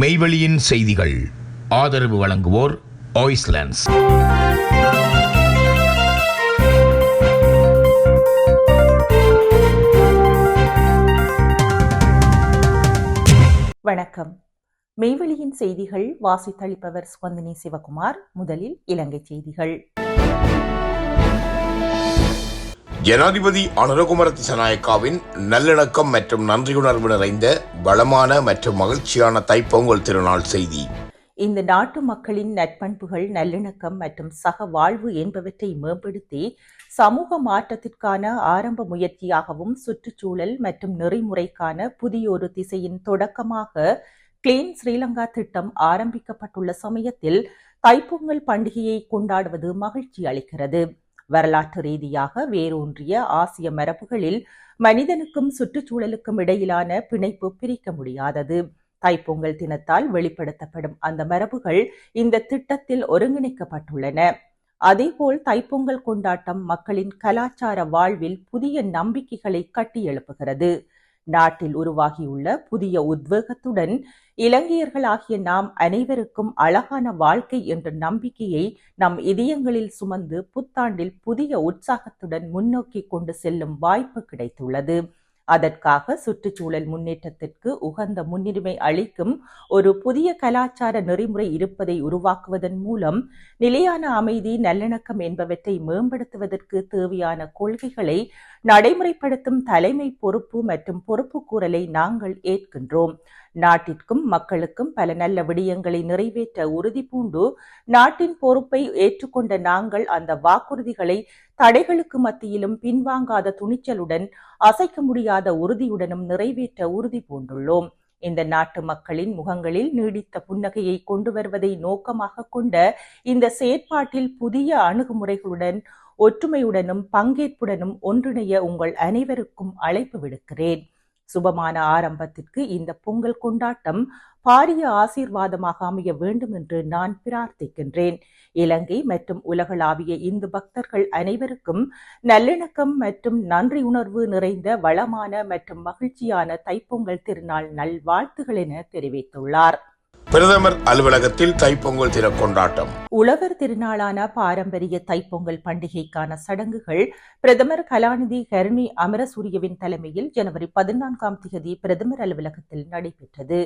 மெய்வெளியின் செய்திகள். ஆதரவு வழங்குவோர் ஆய்ஸ்லாண்ட்ஸ் வணக்கம். மெய்வெளியின் செய்திகள் வாசித்தளிப்பவர் சுவந்தினி சிவகுமார் முதலில் இலங்கை செய்திகள். ஜனாதிபதி அனுரகுமார திசநாயக்காவின் நல்லிணக்கம் மற்றும் நன்றியுணர்வு நிறைந்த வளமான மற்றும் மகிழ்ச்சியான தைப்பொங்கல் திருநாள் செய்தி. இந்த நாட்டு மக்களின் நட்பண்புகள் நல்லிணக்கம் மற்றும் சக வாழ்வு என்பவற்றை மேம்படுத்தி சமூக மாற்றத்திற்கான ஆரம்ப முயற்சியாகவும் சுற்றுச்சூழல் மற்றும் நெறிமுறைக்கான புதிய ஒரு திசையின் தொடக்கமாக கிளீன் ஸ்ரீலங்கா திட்டம் ஆரம்பிக்கப்பட்டுள்ள சமயத்தில் தைப்பொங்கல் பண்டிகையை கொண்டாடுவது மகிழ்ச்சி அளிக்கிறது. வரலாற்று ரீதியாக வேரூன்றிய ஆசிய மரபுகளில் மனிதனுக்கும் சுற்றுச்சூழலுக்கும் இடையிலான பிணைப்பு பிரிக்க முடியாதது. தைப்பொங்கல் தினத்தால் வெளிப்படுத்தப்படும் அந்த மரபுகள் இந்த திட்டத்தில் ஒருங்கிணைக்கப்பட்டுள்ளன. அதேபோல் தைப்பொங்கல் கொண்டாட்டம் மக்களின் கலாச்சார வாழ்வில் புதிய நம்பிக்கைகளை கட்டியெழுப்புகிறது. நாட்டில் உருவாகியுள்ள புதிய உத்வேகத்துடன் இலங்கையர்களாகிய நாம் அனைவருக்கும் அழகான வாழ்க்கை என்ற நம்பிக்கையை நம் இதயங்களில் சுமந்து புத்தாண்டில் புதிய உற்சாகத்துடன் முன்னோக்கி கொண்டு செல்லும் வாய்ப்பு கிடைத்துள்ளது. அதற்காக சுற்றுச்சூழல் முன்னேற்றத்திற்கு உகந்த முன்னுரிமை அளிக்கும் ஒரு புதிய கலாச்சார நெறிமுறை இருப்பதை உருவாக்குவதன் மூலம் நிலையான அமைதி நல்லிணக்கம் என்பவற்றை மேம்படுத்துவதற்கு தேவையான கொள்கைகளை நடைமுறைப்படுத்தும் தலைமை பொறுப்பு மற்றும் பொறுப்பு கூறலை நாங்கள் ஏற்கின்றோம். நாட்டிற்கும் மக்களுக்கும் பல நல்ல விடயங்களை நிறைவேற்ற உறுதி பூண்டு நாட்டின் பொறுப்பை ஏற்றுக்கொண்ட நாங்கள் அந்த வாக்குறுதிகளை தடைகளுக்கு மத்தியிலும் பின்வாங்காத துணிச்சலுடன் அசைக்க முடியாத உறுதியுடனும் நிறைவேற்ற உறுதி பூண்டுள்ளோம். இந்த நாட்டு மக்களின் முகங்களில் நீடித்த புன்னகையை கொண்டு வருவதை நோக்கமாக கொண்ட இந்த செயற்பாட்டில் புதிய அணுகுமுறைகளுடன் ஒற்றுமையுடனும் பங்கேற்புடனும் ஒன்றிணைய உங்கள் அனைவருக்கும் அழைப்பு விடுக்கிறேன். சுபமான ஆரம்பத்திற்கு இந்த பொங்கல் கொண்டாட்டம் பாரிய ஆசீர்வாதமாக அமைய வேண்டும் என்று நான் பிரார்த்திக்கின்றேன். இலங்கை மற்றும் உலகளாவிய இந்து பக்தர்கள் அனைவருக்கும் நல்லிணக்கம் மற்றும் நன்றி உணர்வு நிறைந்த வளமான மற்றும் மகிழ்ச்சியான தைப்பொங்கல் திருநாள் நல்வாழ்த்துகள் என தெரிவித்துள்ளார். பிரதமர் அலுவலகத்தில் தைப்பொங்கல் தின கொண்டாட்டம். உழவர் திருநாளான பாரம்பரிய தைப்பொங்கல் பண்டிகைக்கான சடங்குகள் பிரதமர் கலாநிதி கருணி அமரசூரியவின் தலைமையில் ஜனவரி பதினான்காம் தேதி பிரதமர் அலுவலகத்தில் நடைபெற்றது.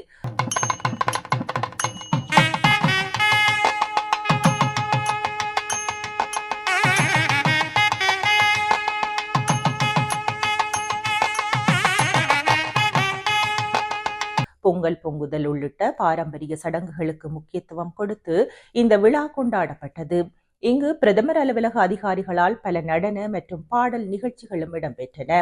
பொங்கல் பொங்குதல் உள்ளிட்ட பாரம்பரிய சடங்குகளுக்கு முக்கியத்துவம் கொடுத்து இந்த விழா கொண்டாடப்பட்டது. இங்கு பிரதமர் அலுவலக அதிகாரிகளால் பல நடன மற்றும் பாடல் நிகழ்ச்சிகளும் இடம்பெற்றன.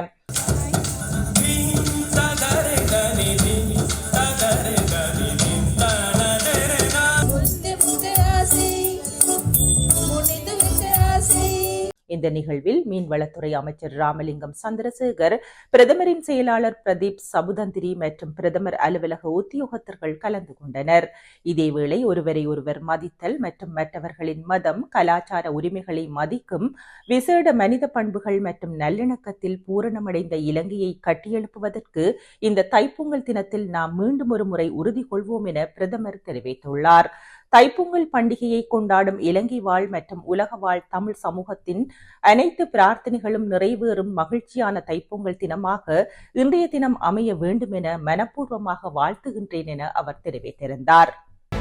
இந்த நிகழ்வில் மீன்வளத்துறை அமைச்சர் ராமலிங்கம் சந்திரசேகர் பிரதமரின் செயலாளர் பிரதீப் சபுதந்திரி மற்றும் பிரதமர் அலுவலக உத்தியோகத்தர்கள் கலந்து கொண்டனர். இதேவேளை ஒருவரை ஒருவர் மதித்தல் மற்றும் மற்றவர்களின் மதம் கலாச்சார உரிமைகளை மதிக்கும் விசேட மனித பண்புகள் மற்றும் நல்லிணக்கத்தில் பூரணமடைந்த இலங்கையை கட்டியெழுப்புவதற்கு இந்த தைப்பொங்கல் தினத்தில் நாம் மீண்டும் ஒரு முறை உறுதி கொள்வோம் என பிரதமர் தெரிவித்துள்ளார். தைப்பொங்கல் பண்டிகையை கொண்டாடும் இலங்கை வாழ் மற்றும் உலக வாழ் தமிழ் சமூகத்தின் அனைத்து பிரார்த்தனைகளும் நிறைவேறும் மகிழ்ச்சியான தைப்பொங்கல் தினமாக இன்றைய தினம் அமைய வேண்டும் என மனப்பூர்வமாக வாழ்த்துகின்றேன் என அவர் தெரிவித்திருந்தார்.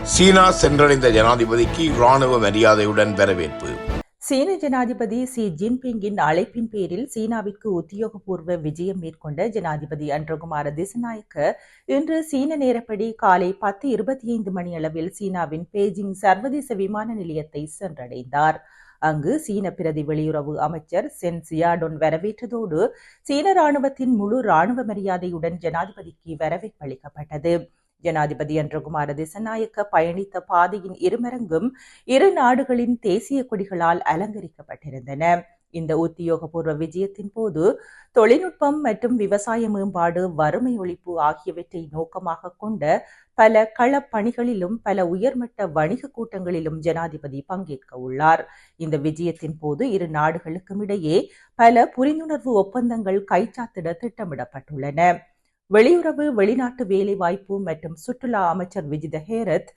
சீனா சென்றடைந்த ஜனாதிபதிக்கு ராணுவ மரியாதையுடன் வரவேற்பு. சீன ஜனாதிபதி சி ஜின்பிங்கின் அழைப்பின் பேரில் சீனாவிற்கு உத்தியோகபூர்வ விஜயம் மேற்கொண்ட ஜனாதிபதி அன்றகுமார திசநாயக்க இன்று சீன நேரப்படி காலை பத்து இருபத்தி ஐந்து மணி அளவில் சீனாவின் பேஜிங் சர்வதேச விமான நிலையத்தை சென்றடைந்தார். அங்கு சீன பிரதி வெளியுறவு அமைச்சர் சென் சியாடொன் வரவேற்றதோடு சீன ராணுவத்தின் முழு ராணுவ மரியாதையுடன் ஜனாதிபதிக்கு வரவேற்பளிக்கப்பட்டது ஜனாதிபதி அன்றகுமார திசநாயக்க பயணித்த பாதையின் இருமரங்கும் இரு நாடுகளின் தேசிய கொடிகளால் அலங்கரிக்கப்பட்டிருந்தன. இந்த உத்தியோகபூர்வ விஜயத்தின் போது தொழில்நுட்பம் மற்றும் விவசாய மேம்பாடு வறுமை ஒழிப்பு ஆகியவற்றை நோக்கமாக கொண்ட பல களப்பணிகளிலும் பல உயர்மட்ட வணிக கூட்டங்களிலும் ஜனாதிபதி பங்கேற்க உள்ளார். இந்த விஜயத்தின் போது இரு நாடுகளுக்கும் இடையே பல புரிந்துணர்வு ஒப்பந்தங்கள் கைச்சாத்திட திட்டமிடப்பட்டுள்ளன. வெளியுறவு வெளிநாட்டு வேலைவாய்ப்பு மற்றும் சுற்றுலா அமைச்சர் விஜித ஹேரத்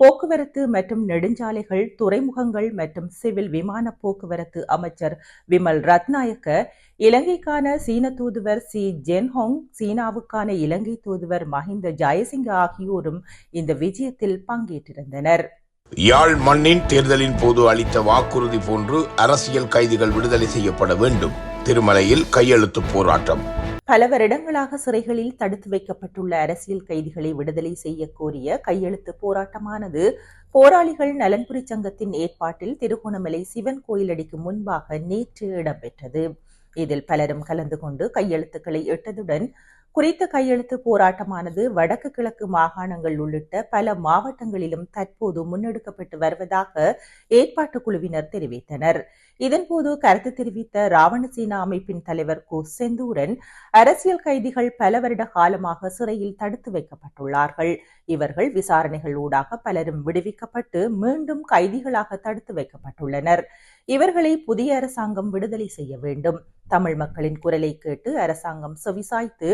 போக்குவரத்து மற்றும் நெடுஞ்சாலைகள் துறைமுகங்கள் மற்றும் சிவில் விமான போக்குவரத்து அமைச்சர் விமல் ரத்நாயக்க இலங்கைக்கான சீன தூதுவர் சி ஜென்ஹோங் சீனாவுக்கான இலங்கை தூதுவர் மஹிந்த ஜெயசிங்க ஆகியோரும் இந்த விஜயத்தில் பங்கேற்றிருந்தனர். யாழ் மண்ணின் தேர்தலின் போது அளித்த வாக்குறுதி போன்று அரசியல் கைதிகள் விடுதலை செய்யப்பட வேண்டும். திருமலையில் கையெழுத்து போராட்டம். பல வருடங்களாக சிறைகளில் தடுத்து வைக்கப்பட்டுள்ள அரசியல் கைதிகளை விடுதலை செய்ய கோரிய கையெழுத்து போராட்டமானது போராளிகள் நலன்புரி சங்கத்தின் ஏற்பாட்டில் திருகோணமலை சிவன் கோயிலடிக்கு முன்பாக நேற்று இடம்பெற்றது. இதில் பலரும் கலந்து கொண்டு கையெழுத்துக்களை இட்டதுடன் குறித்த கையெழுத்து போராட்டமானது வடக்கு கிழக்கு மாகாணங்கள் உள்ளிட்ட பல மாவட்டங்களிலும் தற்போது முன்னெடுக்கப்பட்டு வருவதாக ஏற்பாட்டு குழுவினர் தெரிவித்தனர். இதன்போது கருத்து தெரிவித்த ராவணசேனா அமைப்பின் தலைவர் கு செந்தூரன் அரசியல் கைதிகள் பல வருட காலமாக சிறையில் தடுத்து வைக்கப்பட்டுள்ளார்கள். இவர்கள் விசாரணைகள் ஊடாக பலரும் விடுவிக்கப்பட்டு மீண்டும் கைதிகளாக தடுத்து வைக்கப்பட்டுள்ளனர். இவர்களை புதிய அரசாங்கம் விடுதலை செய்ய வேண்டும். தமிழ் மக்களின் குரலை கேட்டு அரசாங்கம் செவிசாய்த்து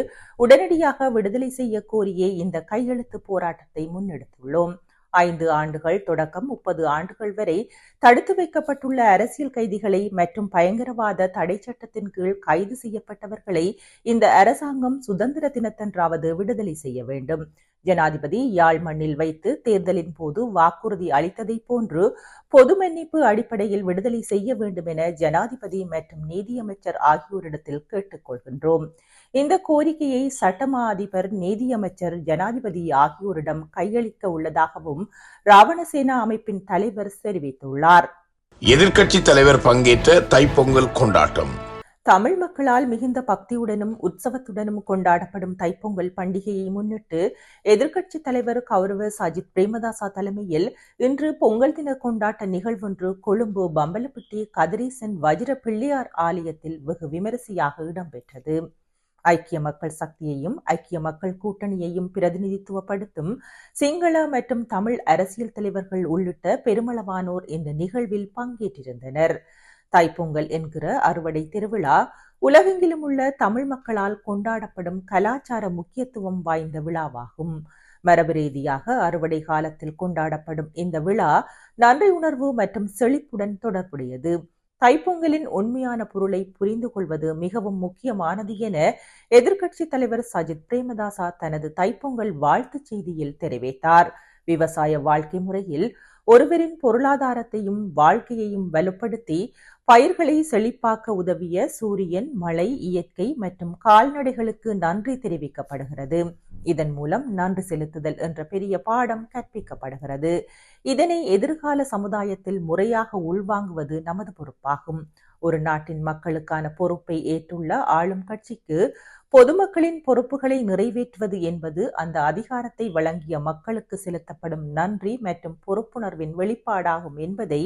உடனடியாக விடுதலை செய்ய கோரியே இந்த கையெழுத்து போராட்டத்தை முன்னெடுத்துள்ளோம். ஐந்து ஆண்டுகள் தொடக்கம் முப்பது ஆண்டுகள் வரை தடுத்து வைக்கப்பட்டுள்ள அரசியல் கைதிகளை மற்றும் பயங்கரவாத தடை சட்டத்தின் கீழ் கைது செய்யப்பட்டவர்களை இந்த அரசாங்கம் சுதந்திர தினத்தன்றாவது விடுதலை செய்ய வேண்டும். ஜனாதிபதி யாழ் மண்ணில் வைத்து தேர்தலின் போது வாக்குறுதி அளித்ததைப் போன்று பொது மன்னிப்பு அடிப்படையில் விடுதலை செய்ய வேண்டும் என ஜனாதிபதி மற்றும் நீதியமைச்சர் ஆகியோரிடத்தில் கேட்டுக்கொள்கின்றோம் இந்த கோரிக்கையை சட்டமா அதிபர் நீதியமைச்சர் ஜனாதிபதி ஆகியோரிடம் கையளிக்க உள்ளதாகவும் ராவணசேனா அமைப்பின் தலைவர் தெரிவித்துள்ளார். எதிர்க்கட்சி தலைவர் பங்கேற்ற தைப்பொங்கல் கொண்டாட்டம். தமிழ் மக்களால் மிகுந்த பக்தியுடனும் உற்சவத்துடனும் கொண்டாடப்படும் தைப்பொங்கல் பண்டிகையை முன்னிட்டு எதிர்க்கட்சித் தலைவர் கௌரவ சஜித் பிரேமதாசா தலைமையில் இன்று பொங்கல் தின கொண்டாட்ட நிகழ்வொன்று கொழும்பு பம்பலப்பட்டி கதிரேசன் வஜிர பிள்ளையார் ஆலயத்தில் வெகு விமரிசையாக இடம்பெற்றது. ஐக்கிய மக்கள் சக்தியையும் ஐக்கிய மக்கள் கூட்டணியையும் பிரதிநிதித்துவப்படுத்தும் சிங்கள மற்றும் தமிழ் அரசியல் தலைவர்கள் உள்ளிட்ட பெருமளவானோர் இந்த நிகழ்வில் பங்கேற்றிருந்தனர். தைப்பொங்கல் என்கிற அறுவடை திருவிழா உலகெங்கிலும் உள்ள தமிழ் மக்களால் கொண்டாடப்படும் கலாச்சார முக்கியத்துவம் வாய்ந்த விழாவாகும். மரபு ரீதியாக அறுவடை காலத்தில் கொண்டாடப்படும் இந்த விழா நன்றி உணர்வு மற்றும் செழிப்புடன் தொடர்புடையது. தைப்பொங்கலின் உண்மையான பொருளை புரிந்து கொள்வது மிகவும் முக்கியமானது என எதிர்க்கட்சித் தலைவர் சஜித் பிரேமதாசா தனது தைப்பொங்கல் வாழ்த்துச் செய்தியில் தெரிவித்தார். விவசாய வாழ்க்கை முறையில் ஒருவரின் பொருளாதாரத்தையும் வாழ்க்கையையும் வலுப்படுத்தி பயிர்களை செழிப்பாக்க உதவிய சூரியன் மழை இயற்கை மற்றும் கால்நடைகளுக்கு நன்றி தெரிவிக்கப்படுகிறது. இதன் மூலம் நன்றி செலுத்துதல் என்ற பெரிய பாடம் கற்பிக்கப்படுகிறது. இதனை எதிர்கால சமுதாயத்தில் முறையாக உள்வாங்குவது நமது பொறுப்பாகும். ஒரு நாட்டின் மக்களுக்கான பொறுப்பை ஏற்றுள்ள ஆளும் கட்சிக்கு பொதுமக்களின் பொறுப்புகளை நிறைவேற்றுவது என்பது அந்த அதிகாரத்தை வழங்கிய மக்களுக்கு செலுத்தப்படும் நன்றி மற்றும் பொறுப்புணர்வின் வெளிப்பாடாகும் என்பதை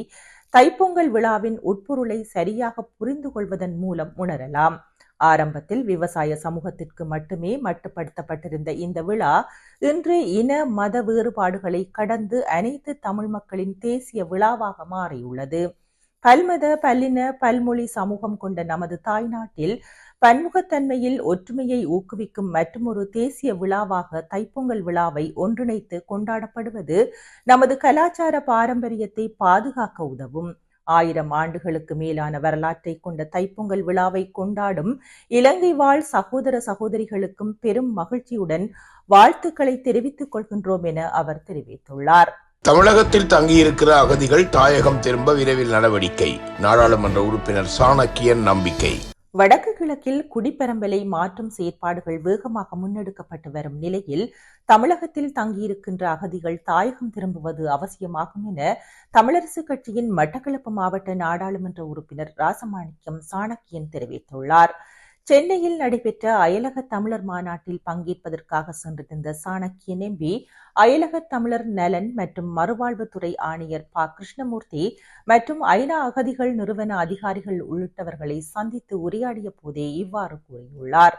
தைப்பொங்கல் விழாவின் உட்பொருளை சரியாக புரிந்து கொள்வதன் மூலம் உணரலாம். ஆரம்பத்தில் விவசாய சமூகத்திற்கு மட்டுமே மட்டுப்படுத்தப்பட்டிருந்த இந்த விழா இன்று இன மத வேறுபாடுகளை கடந்து அனைத்து தமிழ் மக்களின் தேசிய விழாவாக மாறியுள்ளது. பல்மத பல்லின பல்மொழி சமூகம் கொண்ட நமது தாய்நாட்டில் பன்முகத்தன்மையில் ஒற்றுமையை ஊக்குவிக்கும் மற்றொரு தேசிய விழாவாக தைப்பொங்கல் விழாவை ஒன்றிணைத்து கொண்டாடப்படுவது நமது கலாச்சார பாரம்பரியத்தை பாதுகாக்க உதவும். ஆயிரம் ஆண்டுகளுக்கு மேலான வரலாற்றை கொண்ட தைப்பொங்கல் விழாவை கொண்டாடும் இலங்கை வாழ் சகோதர சகோதரிகளுக்கும் பெரும் மகிழ்ச்சியுடன் வாழ்த்துக்களை தெரிவித்துக் கொள்கின்றோம் என அவர் தெரிவித்துள்ளார். தமிழகத்தில் தங்கியிருக்கிற அகதிகள் தாயகம் திரும்ப விரைவில் நடவடிக்கை. நாடாளுமன்ற உறுப்பினர் சாணக்கியன் நம்பிக்கை. வடக்கு கிழக்கில் குடிப்பெரம்பலை மாற்றும் செயற்பாடுகள் வேகமாக முன்னெடுக்கப்பட்டு வரும் நிலையில் தமிழகத்தில் தங்கியிருக்கின்ற அகதிகள் தாயகம் திரும்புவது அவசியமாகும் என தமிழரசு கட்சியின் மட்டக்களப்பு மாவட்ட நாடாளுமன்ற உறுப்பினர் ராசமாணிக்கம் சாணக்கியன் தெரிவித்துள்ளார். சென்னையில் நடைபெற்ற அயலக தமிழர் மாநாட்டில் பங்கேற்பதற்காக சென்றிருந்த சாணக்கியன் எம்பி அயலக தமிழர் நலன் மற்றும் மறுவாழ்வுத்துறை ஆணையர் ப. கிருஷ்ணமூர்த்தி மற்றும் ஐநா அகதிகள் நிறுவன அதிகாரிகள் உள்ளிட்டவர்களை சந்தித்து உரையாடிய போதே இவ்வாறு கூறியுள்ளார்.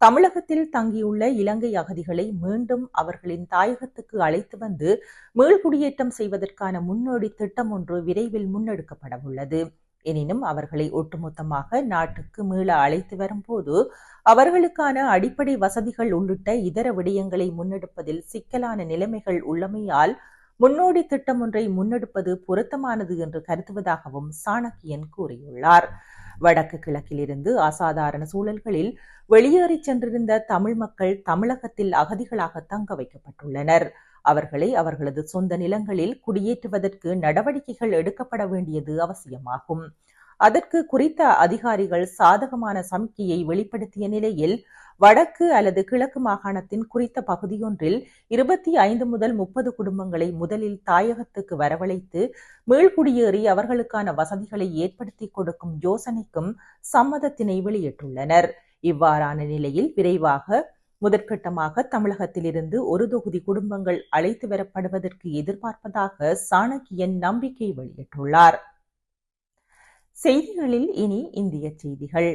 தமிழகத்தில் தங்கியுள்ள இலங்கை அகதிகளை மீண்டும் அவர்களின் தாயகத்துக்கு அழைத்து வந்து மீள்குடியேற்றம் செய்வதற்கான முன்னோடி திட்டம் ஒன்று விரைவில் முன்னெடுக்கப்பட உள்ளது எனினும் அவர்களை ஒட்டுமொத்தமாக நாட்டுக்கு மீள அழைத்து வரும்போது அவர்களுக்கான அடிப்படை வசதிகள் உள்ளிட்ட இதர விடயங்களை முன்னெடுப்பதில் சிக்கலான நிலைமைகள் உள்ளமையால் முன்னோடி திட்டம் ஒன்றை முன்னெடுப்பது பொருத்தமானது என்று கருதுவதாகவும் சாணக்கியன் கூறியுள்ளார். வடக்கு கிழக்கிலிருந்து அசாதாரண சூழல்களில் வெளியேறிச் சென்றிருந்த தமிழ் மக்கள் தமிழகத்தில் அகதிகளாக தங்க வைக்கப்பட்டுள்ளனர். அவர்களை அவர்களது சொந்த நிலங்களில் குடியேற்றுவதற்கு நடவடிக்கைகள் எடுக்கப்பட வேண்டியது அவசியமாகும். அதற்கு குறித்த அதிகாரிகள் சாதகமான சமிக்கையை வெளிப்படுத்திய நிலையில் வடக்கு அல்லது கிழக்கு மாகாணத்தின் குறித்த பகுதியொன்றில் இருபத்தி ஐந்து முதல் முப்பது குடும்பங்களை முதலில் தாயகத்துக்கு வரவழைத்து மீள்குடியேறி அவர்களுக்கான வசதிகளை ஏற்படுத்தி கொடுக்கும் யோசனைக்கும் சம்மதத்தினை வெளியிட்டுள்ளனர். இவ்வாறான நிலையில் விரைவாக முதற்கட்டமாக தமிழகத்திலிருந்து ஒரு தொகுதி குடும்பங்கள் அழைத்து வரப்படுவதற்கு எதிர்பார்ப்பதாக சாணக்கியன் நம்பிக்கை வெளியிட்டுள்ளார். செய்திகளில் இனி இந்திய செய்திகள்.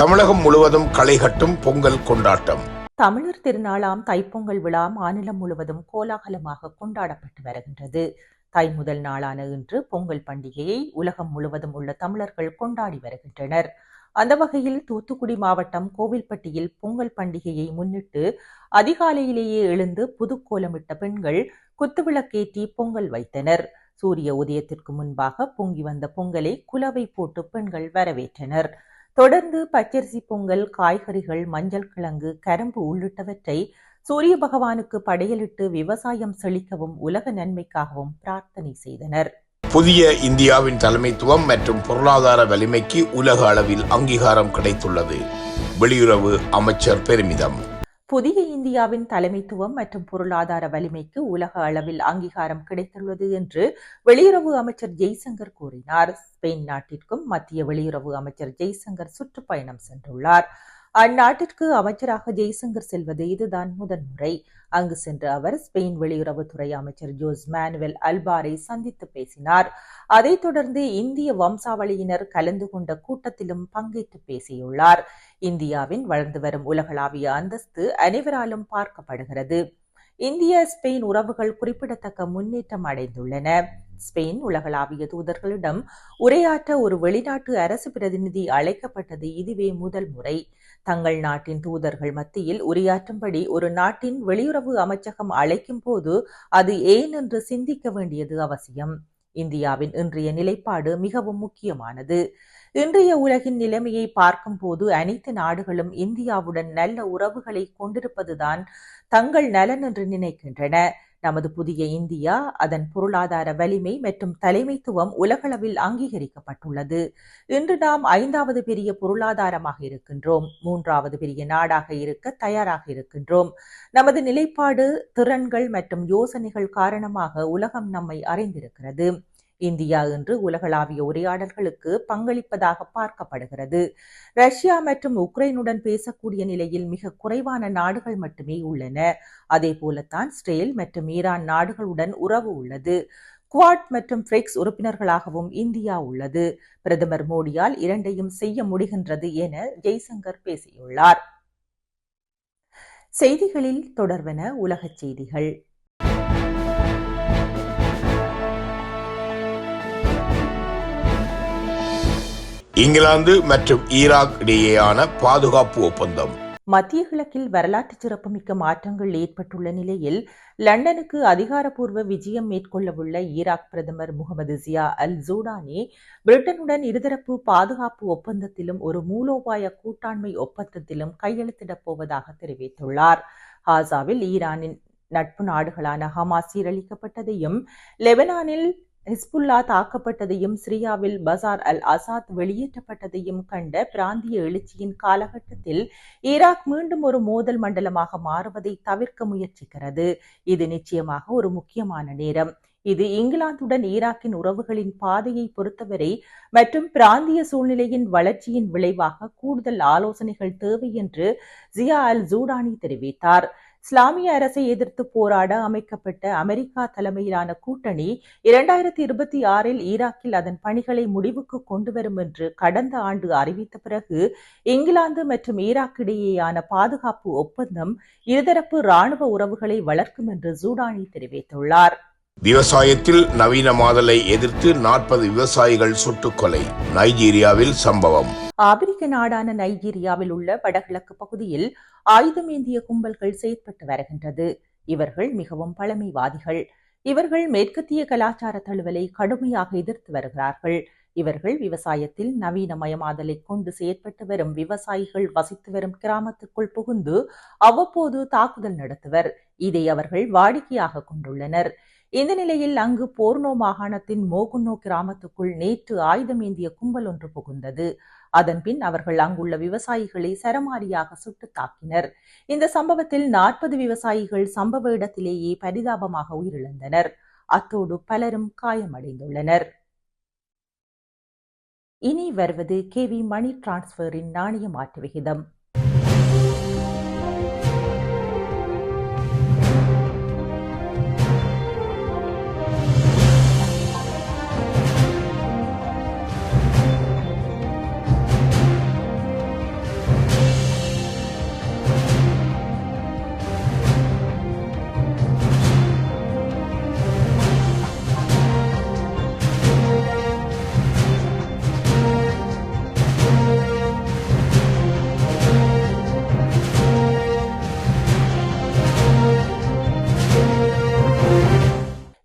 தமிழகம் முழுவதும் களைகட்டும் பொங்கல் கொண்டாட்டம். தமிழர் திருநாளாம் தைப்பொங்கல் விழா மாநிலம் முழுவதும் கோலாகலமாக கொண்டாடப்பட்டு வருகின்றது. தை முதல் நாளான இன்று பொங்கல் பண்டிகையை உலகம் முழுவதும் உள்ள தமிழர்கள் கொண்டாடி வருகின்றனர். அந்த வகையில் தூத்துக்குடி மாவட்டம் கோவில்பட்டியில் பொங்கல் பண்டிகையை முன்னிட்டு அதிகாலையிலேயே எழுந்து புதுக்கோலமிட்ட பெண்கள் குத்துவிளக்கேற்றி பொங்கல் வைத்தனர். சூரிய உதயத்திற்கு முன்பாக பொங்கி வந்த பொங்கலை குலவை போட்டு பெண்கள் வரவேற்றனர். தொடர்ந்து பச்சரிசி பொங்கல் காய்கறிகள் மஞ்சள் கிழங்கு கரும்பு உள்ளிட்டவற்றை சூரிய பகவானுக்கு படையலிட்டு விவசாயம் செழிக்கவும் உலக நன்மைக்காகவும் பிரார்த்தனை செய்தனர். புதிய இந்தியாவின் தலைமைத்துவம் மற்றும் பொருளாதார வலிமைக்கு உலக அளவில் அங்கீகாரம் கிடைத்துள்ளது. வெளியுறவு அமைச்சர் பெருமிதம். புதிய இந்தியாவின் தலைமைத்துவம் மற்றும் பொருளாதார வலிமைக்கு உலக அளவில் அங்கீகாரம் கிடைத்துள்ளது என்று வெளியுறவு அமைச்சர் ஜெய்சங்கர் கூறினார். ஸ்பெயின் நாட்டிற்கும் மத்திய வெளியுறவு அமைச்சர் ஜெய்சங்கர் சுற்றுப்பயணம் சென்றுள்ளார். அந்நாட்டிற்கு அமைச்சராக ஜெய்சங்கர் செல்வது இதுதான் முதன்முறை அங்கு சென்ற அவர் ஸ்பெயின் வெளியுறவுத்துறை அமைச்சர் ஜோஸ் மேனுவல் அல்பாரை சந்தித்து பேசினார். அதைத் தொடர்ந்து இந்திய வம்சாவளியினர் கலந்து கொண்ட கூட்டத்திலும் பங்கேற்று பேசியுள்ளார். இந்தியாவின் வளர்ந்து வரும் உலகளாவிய அந்தஸ்து அனைவராலும் பார்க்கப்படுகிறது. இந்திய ஸ்பெயின் உறவுகள் குறிப்பிடத்தக்க முன்னேற்றம் அடைந்துள்ளன. ஸ்பெயின் உலகளாவிய தூதர்களிடம் உரையாற்ற ஒரு வெளிநாட்டு அரசு பிரதிநிதி அழைக்கப்பட்டது இதுவே முதல் முறை. தங்கள் நாட்டின் தூதர்கள் மத்தியில் உரையாற்றும்படி ஒரு நாட்டின் வெளியுறவு அமைச்சகம் அழைக்கும் போது அது ஏன் என்று சிந்திக்க வேண்டியது அவசியம். இந்தியாவின் இன்றைய நிலைப்பாடு மிகவும் முக்கியமானது. இன்றைய உலகின் நிலைமையை பார்க்கும்போது அனைத்து நாடுகளும் இந்தியாவுடன் நல்ல உறவுகளை கொண்டிருப்பதுதான் தங்கள் நலன் என்று நினைக்கின்றன. நமது புதிய இந்தியா அதன் பொருளாதார வலிமை மற்றும் தலைமைத்துவம் உலகளவில் அங்கீகரிக்கப்பட்டுள்ளது. இன்று நாம் ஐந்தாவது பெரிய பொருளாதாரமாக இருக்கின்றோம். மூன்றாவது பெரிய நாடாக இருக்க தயாராக இருக்கின்றோம். நமது நிலைப்பாடு திறன்கள் மற்றும் யோசனைகள் காரணமாக உலகம் நம்மை அறிந்திருக்கிறது. இந்தியா இன்று உலகளாவிய உரையாடல்களுக்கு பங்களிப்பதாக பார்க்கப்படுகிறது. ரஷ்யா மற்றும் உக்ரைனுடன் பேசக்கூடிய நிலையில் மிக குறைவான நாடுகள் மட்டுமே உள்ளன. அதே போலத்தான் ஸ்ரேல் மற்றும் ஈரான் நாடுகளுடன் உறவு உள்ளது. குவாட் மற்றும் பிரெக்ஸ் உறுப்பினர்களாகவும் இந்தியா உள்ளது. பிரதமர் மோடியால் இரண்டையும் செய்ய முடிகின்றது என ஜெய்சங்கர் பேசியுள்ளார். செய்திகளில் தொடர்வன உலகச் செய்திகள். இங்கிலாந்து மற்றும் ஈராக் இடையேயான பாதுகாப்பு ஒப்பந்தம். மத்திய கிழக்கில் வரலாற்று சிறப்புமிக்க மாற்றங்கள் ஏற்பட்டுள்ள நிலையில் லண்டனுக்கு அதிகாரப்பூர்வ விஜயம் மேற்கொள்ளவுள்ள ஈராக் பிரதமர் முகமது ஜியா அல் ஜூடானி பிரிட்டனுடன் இருதரப்பு பாதுகாப்பு ஒப்பந்தத்திலும் ஒரு மூலோபாய கூட்டாண்மை ஒப்பந்தத்திலும் கையெழுத்திடப் போவதாக தெரிவித்துள்ளார். ஹாசாவில் ஈரானின் நட்பு நாடுகளான ஹமாஸ் சீரழிக்கப்பட்டதையும் லெபனானில் ஹிஸ்புல்லா தாக்கப்பட்டதையும் சிரியாவில் பசார் அல் அசாத் வெளியேற்றப்பட்டதையும் கண்ட பிராந்திய எழுச்சியின் காலகட்டத்தில் ஈராக் மீண்டும் ஒரு மோதல் மண்டலமாக மாறுவதை தவிர்க்க முயற்சிக்கிறது. இது நிச்சயமாக ஒரு முக்கியமான நேரம். இது இங்கிலாந்துடன் ஈராக்கின் உறவுகளின் பாதையை பொறுத்தவரை மற்றும் பிராந்திய சூழ்நிலையின் வளர்ச்சியின் விளைவாக கூடுதல் ஆலோசனைகள் தேவை என்று ஜியா அல் ஜூடானி தெரிவித்தார். இஸ்லாமிய அரசை எதிர்த்து போராட அமைக்கப்பட்ட அமெரிக்கா தலைமையிலான கூட்டணி இரண்டாயிரத்தி இருபத்தி ஆறில் ஈராக்கில் அதன் பணிகளை முடிவுக்கு கொண்டு வரும் என்று கடந்த ஆண்டு அறிவித்த பிறகு இங்கிலாந்து மற்றும் ஈராக் இடையேயான பாதுகாப்பு ஒப்பந்தம் இருதரப்பு ராணுவ உறவுகளை வளர்க்கும் என்று ஜூடானி தெரிவித்துள்ளார். விவசாயத்தில் நவீனமாதலை எதிர்த்து நாற்பது விவசாயிகள் சுட்டுக்கொலை. நைஜீரியாவில் சம்பவம். ஆப்பிரிக்க நாடான நைஜீரியாவில் உள்ள வடகிழக்கு பகுதியில் ஆயுதமேந்திய கும்பல்கள் செயற்பட்டு வருகின்றது. இவர்கள் மிகவும் பழமைவாதிகள். இவர்கள் மேற்கத்திய கலாச்சார தழுவலை கடுமையாக எதிர்த்து வருகிறார்கள். இவர்கள் விவசாயத்தில் நவீனமயமாதலை கொண்டு செயற்பட்டு வரும் விவசாயிகள் வசித்து வரும் கிராமத்துக்குள் புகுந்து அவ்வப்போது தாக்குதல் நடத்துவர். இதை அவர்கள் வாடிக்கையாக கொண்டுள்ளனர். இந்த நிலையில் அங்கு போர்னோ மாகாணத்தின் மோகுன்னோ கிராமத்துக்குள் நேற்று ஆயுதமேந்திய கும்பல் ஒன்று புகுந்தது. அதன்பின் அவர்கள் அங்குள்ள விவசாயிகளை சரமாரியாக சுட்டு தாக்கினர். இந்த சம்பவத்தில் நாற்பது விவசாயிகள் சம்பவ இடத்திலேயே பரிதாபமாக உயிரிழந்தனர். அத்தோடு பலரும் காயமடைந்துள்ளனர். இனி வருவது கே வி மணி டிரான்ஸ்பரின் நாணய மாற்று விகிதம்.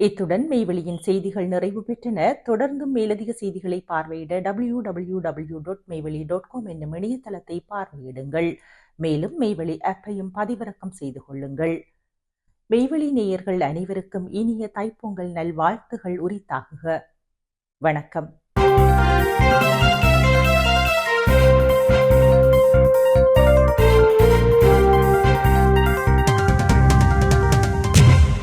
இத்துடன் மெய்வெளியின் செய்திகள் நிறைவு பெற்றன. தொடர்ந்தும் மேலதிக செய்திகளை பார்வையிட W W W dot Meiveli dot com என்னும் இணையதளத்தை பார்வையிடுங்கள். மேலும் மெய்வெளி ஆப்பையும் பதிவிறக்கம் செய்து கொள்ளுங்கள். மெய்வெளி நேயர்கள் அனைவருக்கும் இனிய தைப்பொங்கல் நல்வாழ்த்துகள் உரித்தாகுக. வணக்கம்.